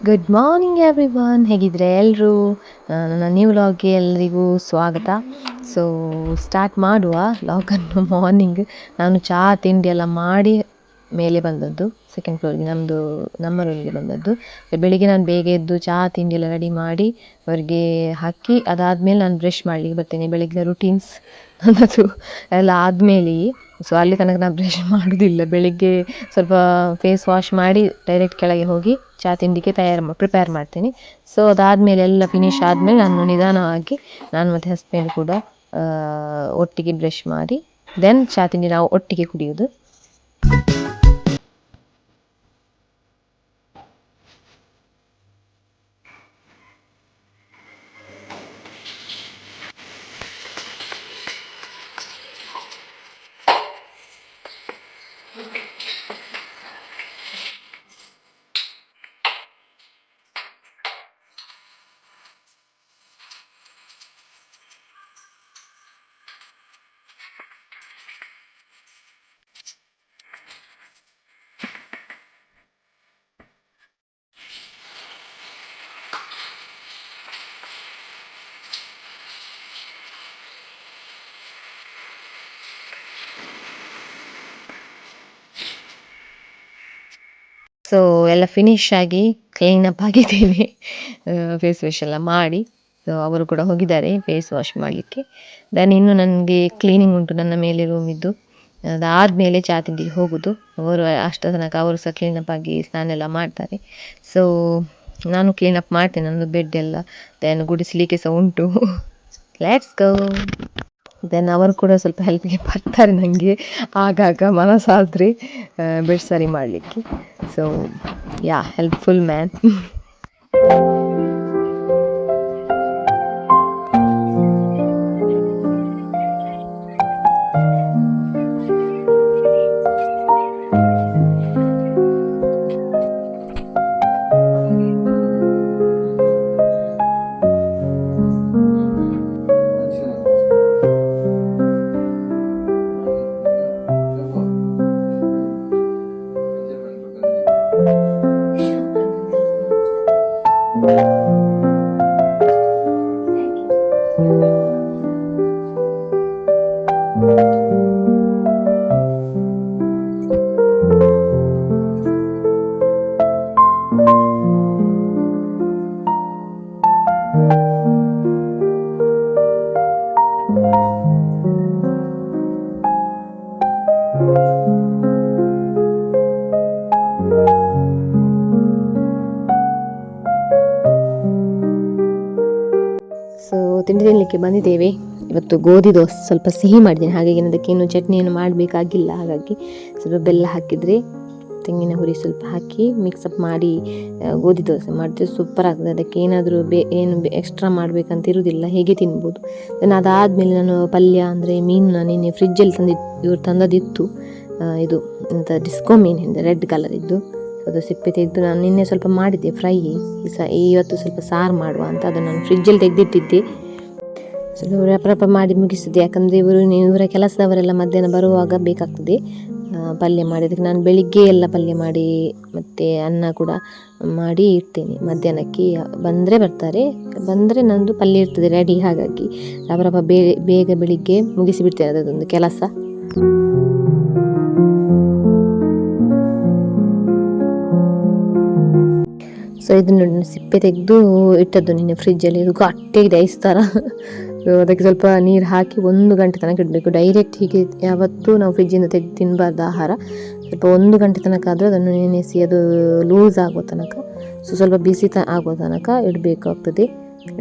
Good morning everyone ಹೇಗಿದ್ರೆ ಎಲ್ಲರೂ ನನ್ನ ನ್ಯೂ ಲಾಗ್ಗೆ ಎಲ್ಲರಿಗೂ ಸ್ವಾಗತ. ಸೊ ಸ್ಟಾರ್ಟ್ ಮಾಡುವ ಲಾಗನ್ನು ಮಾರ್ನಿಂಗ್ ನಾನು ಚಹಾ ತಿಂಡಿ ಎಲ್ಲ ಮಾಡಿ ಮೇಲೆ ಬಂದದ್ದು ಸೆಕೆಂಡ್ ಫ್ಲೋರ್ಗೆ ನಮ್ಮದು ನಮ್ಮ ರೂಮಿಗೆ ಬಂದದ್ದು. ಬೆಳಿಗ್ಗೆ ನಾನು ಬೇಗ ಎದ್ದು ಚಹಾ ತಿಂಡಿ ಎಲ್ಲ ರೆಡಿ ಮಾಡಿ ಅವರಿಗೆ ಹಾಕಿ, ಅದಾದಮೇಲೆ ನಾನು ಬ್ರಷ್ ಮಾಡಲಿಕ್ಕೆ ಬರ್ತೇನೆ. ಬೆಳಗ್ಗೆ ರುಟೀನ್ಸ್ ನನ್ನದು ಎಲ್ಲ ಆದಮೇಲೆಯೇ ಸೊ ಅಲ್ಲಿ ತನಕ ನಾನು ಬ್ರಷ್ ಮಾಡೋದಿಲ್ಲ. ಬೆಳಗ್ಗೆ ಸ್ವಲ್ಪ ಫೇಸ್ ವಾಶ್ ಮಾಡಿ ಡೈರೆಕ್ಟ್ ಕೆಳಗೆ ಹೋಗಿ ಚಹಾ ತಿಂಡಿಗೆ ತಯಾರು ಮಾ ಪ್ರಿಪೇರ್ ಮಾಡ್ತೀನಿ. ಸೊ ಅದಾದಮೇಲೆ ಎಲ್ಲ ಫಿನಿಶ್ ಆದಮೇಲೆ ನಾನು ನಿಧಾನವಾಗಿ ನಾನು ಮತ್ತು ಹಸ್ಬೆಂಡ್ ಕೂಡ ಒಟ್ಟಿಗೆ ಬ್ರಷ್ ಮಾಡಿ ದೆನ್ ಚಹಾ ತಿಂಡಿ ನಾವು ಒಟ್ಟಿಗೆ ಕುಡಿಯೋದು. ಸೊ ಎಲ್ಲ ಫಿನಿಶ್ ಆಗಿ ಕ್ಲೀನಪ್ ಆಗಿದ್ದೇವೆ. ಫೇಸ್ ವಾಶ್ ಎಲ್ಲ ಮಾಡಿ. ಸೊ ಅವರು ಕೂಡ ಹೋಗಿದ್ದಾರೆ ಫೇಸ್ ವಾಶ್ ಮಾಡಲಿಕ್ಕೆ. ದೆನ್ ಇನ್ನು ನನಗೆ ಕ್ಲೀನಿಂಗ್ ಉಂಟು ನನ್ನ ಮೇಲೆ ರೂಮಿದ್ದು ಅದಾದಮೇಲೆ ಚಾ ತಿಂಡಿಗೆ ಹೋಗೋದು. ಅವರು ಅಷ್ಟು ತನಕ ಅವರು ಸಹ ಕ್ಲೀನಪ್ ಆಗಿ ಸ್ನಾನ ಎಲ್ಲ ಮಾಡ್ತಾರೆ. ಸೊ ನಾನು ಕ್ಲೀನಪ್ ಮಾಡ್ತೇನೆ, ನನ್ನದು ಬೆಡ್ ಎಲ್ಲ. ದೆನ್ ಗುಡಿಸಲಿಕ್ಕೆ ಸಹ ಉಂಟು. ಲೆಟ್ಸ್ ಗೋ ದೆನ್ ಅವರು ಕೂಡ ಸ್ವಲ್ಪ ಹೆಲ್ಪಿಗೆ ಬರ್ತಾರೆ ನನಗೆ ಆಗಾಗ ಮನಸ್ಸಾದರೆ ಬಿಡ್ಸರಿ ಮಾಡಲಿಕ್ಕೆ. So yeah helpful man so ಬಂದಿದ್ದೇವೆ ಇವತ್ತು ಗೋಧಿ ದೋಸೆ ಸ್ವಲ್ಪ ಸಿಹಿ ಮಾಡಿದ್ದೇನೆ. ಹಾಗಾಗಿ ಅದಕ್ಕೆ ಏನು ಚಟ್ನಿಯನ್ನು ಮಾಡಬೇಕಾಗಿಲ್ಲ. ಹಾಗಾಗಿ ಸ್ವಲ್ಪ ಬೆಲ್ಲ ಹಾಕಿದರೆ ತೆಂಗಿನ ಹುರಿ ಸ್ವಲ್ಪ ಹಾಕಿ ಮಿಕ್ಸಪ್ ಮಾಡಿ ಗೋಧಿ ದೋಸೆ ಮಾಡಿದ್ರೆ ಸೂಪರ್ ಆಗ್ತದೆ. ಅದಕ್ಕೆ ಏನಾದರೂ ಬೇ, ಏನು ಎಕ್ಸ್ಟ್ರಾ ಮಾಡಬೇಕಂತ ಇರುವುದಿಲ್ಲ ಹೇಗೆ ತಿನ್ಬೋದು? ದೆನ್ ಅದಾದಮೇಲೆ ನಾನು ಪಲ್ಯ ಅಂದರೆ ಮೀನು ನಾನು ನಿನ್ನೆ ಫ್ರಿಜ್ಜಲ್ಲಿ ತಂದಿದ್ದು ಇವ್ರು ತಂದದಿತ್ತು ಇದು ಎಂಥ ಡಿಸ್ಕೋ ಮೀನು ಹಿಂದೆ ರೆಡ್ ಕಲರ್ ಇದ್ದು. ಅದು ಸಿಪ್ಪೆ ತೆಗೆದು ನಾನು ನಿನ್ನೆ ಸ್ವಲ್ಪ ಮಾಡಿದ್ದೆ ಫ್ರೈ ಈ ಸ ಇವತ್ತು ಸ್ವಲ್ಪ ಸಾರು ಮಾಡುವ ಅಂತ. ಅದು ನಾನು ಫ್ರಿಜ್ಜಲ್ಲಿ ತೆಗೆದಿಟ್ಟಿದ್ದೆ. ಸ್ವಲ್ಪ ಮಾಡಿ ಮುಗಿಸಿದೆ ಯಾಕಂದರೆ ಇವರು ಇವರ ಕೆಲಸದವರೆಲ್ಲ ಮಧ್ಯಾಹ್ನ ಬರುವಾಗ ಬೇಕಾಗ್ತದೆ. ಪಲ್ಯ ಮಾಡಿದ್ದಕ್ಕೆ ನಾನು ಬೆಳಿಗ್ಗೆ ಎಲ್ಲ ಪಲ್ಯ ಮಾಡಿ, ಮತ್ತು ಅನ್ನ ಕೂಡ ಮಾಡಿ ಇಡ್ತೇನೆ. ಮಧ್ಯಾಹ್ನಕ್ಕೆ ಬಂದರೆ ಬರ್ತಾರೆ. ಬಂದರೆ ನಂದು ಪಲ್ಯ ಇರ್ತದೆ ರೆಡಿ ಹಾಗಾಗಿ ರಪರಪ ಬೇ ಬೇಗ ಬೆಳಿಗ್ಗೆ ಮುಗಿಸಿಬಿಡ್ತೇನೆ ಅದೊಂದು ಕೆಲಸ. ಸೊ ಇದನ್ನು ಸಿಪ್ಪೆ ತೆಗೆದು ಇಟ್ಟದ್ದು ನಿನ್ನೆ ಫ್ರಿಜ್ಜಲ್ಲಿ ಇದು ಗಟ್ಟಿಯಾಗಿದೆ ಐಸ್ ಥರ ಅದಕ್ಕೆ ಸ್ವಲ್ಪ ನೀರು ಹಾಕಿ ಒಂದು ಗಂಟೆ ತನಕ ಇಡಬೇಕು. ಡೈರೆಕ್ಟ್ ಹೀಗೆ ಯಾವತ್ತೂ ನಾವು ಫ್ರಿಜ್ಜಿಂದ ತೆಗೆದು ತಿನ್ನಬಾರ್ದು ಆಹಾರ. ಸ್ವಲ್ಪ ಒಂದು ಗಂಟೆ ತನಕ ಆದರೂ ಅದನ್ನು ನೆನೆಸಿ ಅದು ಲೂಸ್ ಆಗೋ ತನಕ, ಸೊ ಸ್ವಲ್ಪ ಬಿಸಿ ತ ಆಗೋ ತನಕ ಇಡಬೇಕಾಗ್ತದೆ.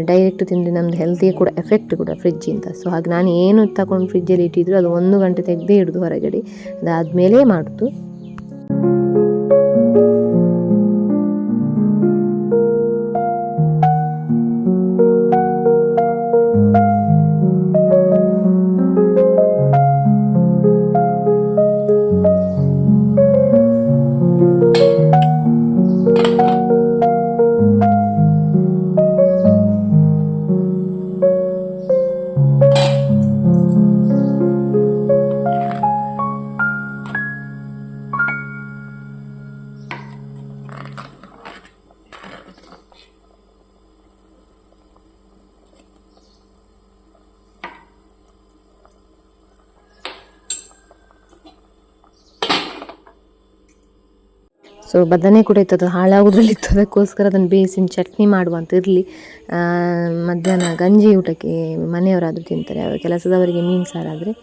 ಡೈರೆಕ್ಟ್ ತಿಂದರೆ ನಮ್ಮದು ಹೆಲ್ತಿಗೆ ಕೂಡ ಎಫೆಕ್ಟ್ ಕೂಡ ಫ್ರಿಜ್ಜಿಂದ ಸೊ ಹಾಗೆ ನಾನು ಏನು ತಗೊಂಡು ಫ್ರಿಜ್ಜಲ್ಲಿ ಇಟ್ಟಿದ್ರು ಅದು ಒಂದು ಗಂಟೆ ತೆಗೆದೇ ಇಡೋದು ಹೊರಗಡೆ ಅದಾದಮೇಲೆ ಮಾಡೋದು ಸೊ ಬದನೆ ಕೂಡ ಇತ್ತು, ಅದು ಹಾಳಾಗೋದ್ರಲ್ಲಿ ಇತ್ತು. ಅದಕ್ಕೋಸ್ಕರ ಅದನ್ನು ಬೇಯಿಸಿನ ಚಟ್ನಿ ಮಾಡುವಂತ ಇರಲಿ. ಮಧ್ಯಾಹ್ನ ಗಂಜಿ ಊಟಕ್ಕೆ ಮನೆಯವರಾದರೂ ತಿಂತಾರೆ. ಅವರ ಕೆಲಸದವರಿಗೆ ಮೀನು ಸಾರಾದರೆ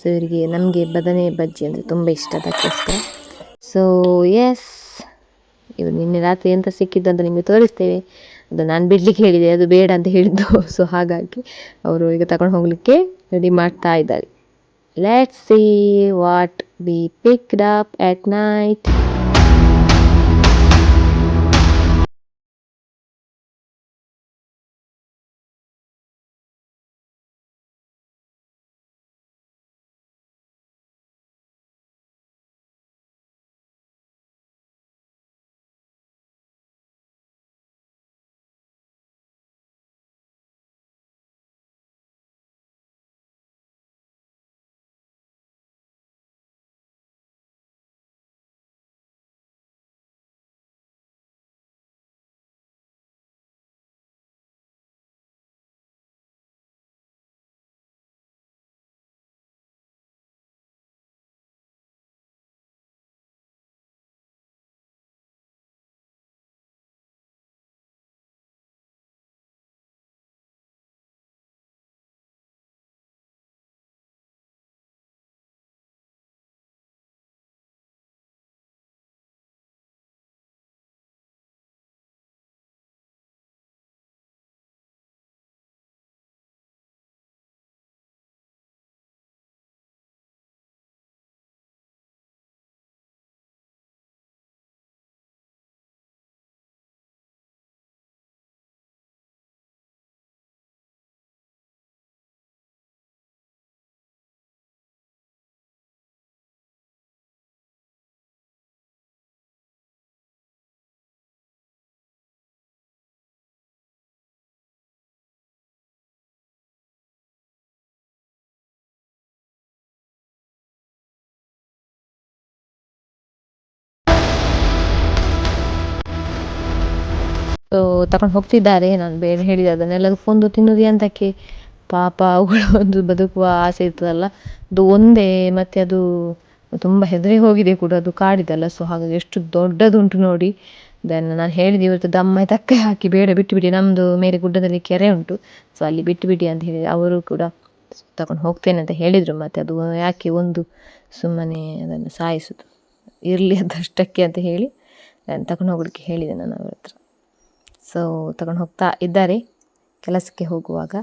ಸೊ ಇವರಿಗೆ ನಮಗೆ ಬದನೆ ಬಜ್ಜಿ ಅಂದರೆ ತುಂಬ ಇಷ್ಟ ಅದಕ್ಕೋಸ್ಕರ. ಸೊ ಎಸ್ ಇವರು ನಿನ್ನೆ ರಾತ್ರಿ ಎಂತ ಸಿಕ್ಕಿದ್ದು ಅಂತ ನಿಮಗೆ ತೋರಿಸ್ತೇವೆ. ಅದು ನಾನು ಬಿಡ್ಲಿಕ್ಕೆ ಹೇಳಿದೆ, ಅದು ಬೇಡ ಅಂತ ಹೇಳಿದ್ದು. ಸೊ ಹಾಗಾಗಿ ಅವರು ಈಗ ತಗೊಂಡು ಹೋಗಲಿಕ್ಕೆ ರೆಡಿ ಮಾಡ್ತಾ ಇದ್ದಾರೆ. Let's see what be picked up at night so ತಗೊಂಡು ಹೋಗ್ತಿದ್ದಾರೆ. ನಾನು ಬೇರೆ ಹೇಳಿದೆ, ಅದನ್ನೆಲ್ಲ ಕೊಂದು ತಿನ್ನೋದು ಎಂತಕ್ಕೆ ಪಾಪ ಅವುಗಳ ಒಂದು ಬದುಕುವ ಆಸೆ ಇರ್ತದಲ್ಲ, ಅದು ಒಂದೇ, ಮತ್ತು ಅದು ತುಂಬ ಹೆದರಿ ಹೋಗಿದೆ ಕೂಡ, ಅದು ಕಾಡಿದಲ್ಲ. ಸೊ ಹಾಗಾಗಿ ಎಷ್ಟು ದೊಡ್ಡದುಂಟು ನೋಡಿ. ದೆನ್ ನಾನು ಹೇಳಿದೆ, ಇವತ್ತು ದಮ್ಮ ತಕ್ಕ ಹಾಕಿ ಬೇಡ, ಬಿಟ್ಟುಬಿಡಿ. ನಮ್ಮದು ಮೇಲೆ ಗುಡ್ಡದಲ್ಲಿ ಕೆರೆ ಉಂಟು. ಸೊ ಅಲ್ಲಿ ಬಿಟ್ಟುಬಿಡಿ ಅಂತ ಹೇಳಿ ಅವರು ಕೂಡ ತಗೊಂಡು ಹೋಗ್ತೇನೆ ಅಂತ ಹೇಳಿದರು. ಮತ್ತು ಅದು ಯಾಕೆ ಒಂದು ಸುಮ್ಮನೆ ಅದನ್ನು ಸಾಯಿಸೋದು. ಇರಲಿ ಅದಷ್ಟಕ್ಕೆ ಅಂತ ಹೇಳಿ, ನಾನು ತಗೊಂಡು ಹೋಗ್ಲಿಕ್ಕೆ ಹೇಳಿದೆ ನಾನು ಅವ್ರ ಹತ್ರ. ಸೊ ತಗೊಂಡು ಹೋಗ್ತಾ ಇದ್ದಾರೆ. ಕೆಲಸಕ್ಕೆ ಹೋಗುವಾಗ.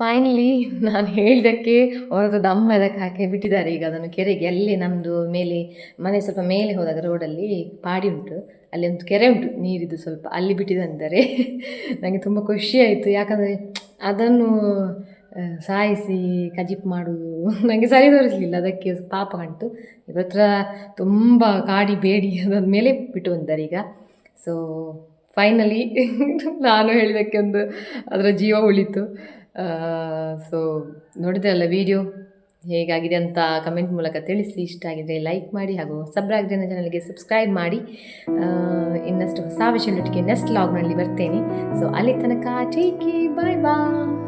ಫೈನಲಿ ನಾನು ಹೇಳಿದ್ದಕ್ಕೆ ಅವರದ್ದು ದಮ್ಮ ಎದಕ್ಕೆ ಹಾಕಿ ಬಿಟ್ಟಿದ್ದಾರೆ ಈಗ ಅದನ್ನು ಕೆರೆಗೆ, ಅಲ್ಲಿ ನಮ್ಮದು ಮೇಲೆ, ಮನೆ ಸ್ವಲ್ಪ ಮೇಲೆ ಹೋದಾಗ ರೋಡಲ್ಲಿ ಪಾಡಿ ಉಂಟು. ಅಲ್ಲಿ ಒಂದು ಕೆರೆ ಉಂಟು ನೀರಿದ್ದು ಸ್ವಲ್ಪ. ಅಲ್ಲಿ ಬಿಟ್ಟಿದಂತಾರೆ ನನಗೆ ತುಂಬ ಖುಷಿಯಾಯಿತು ಯಾಕಂದರೆ ಅದನ್ನು ಸಾಯಿಸಿ ಕಜಿಪ್ ಮಾಡುವುದು ನನಗೆ ಸರಿ ತೋರಿಸಲಿಲ್ಲ. ಅದಕ್ಕೆ ಪಾಪ ಕಾಣ್ತು ಇವತ್ತರ ತುಂಬ ಕಾಡಿ ಬೇಡಿ ಅದಾದ ಮೇಲೆ ಬಿಟ್ಟು ಬಂದಾರೆ ಈಗ. ಸೊ ಫೈನಲಿ ನಾನು ಹೇಳಿದ್ದಕ್ಕೆ ಒಂದು, ಅದರ ಜೀವ ಉಳಿತು. ಸೊ ನೋಡಿದ್ರಲ್ಲ ವಿಡಿಯೋ ಹೇಗಾಗಿದೆ ಅಂತ ಕಮೆಂಟ್ ಮೂಲಕ ತಿಳಿಸಿ. ಇಷ್ಟ ಆಗಿದ್ರೆ ಲೈಕ್ ಮಾಡಿ ಹಾಗೂ ಸಬ್ರಾಗ್ರೆ ನನ್ನ ಚಾನಲ್ಗೆ ಸಬ್ಸ್ಕ್ರೈಬ್ ಮಾಡಿ. ಇನ್ನಷ್ಟು ಹೊಸ ವಿಷಯದೊಟ್ಟಿಗೆ ನೆಕ್ಸ್ಟ್ ಲಾಗ್ನಲ್ಲಿ ಬರ್ತೇನೆ. ಸೊ ಅಲ್ಲಿ ತನಕ ಟೇಕ್ ಬಾಯ್ ಬಾಯ್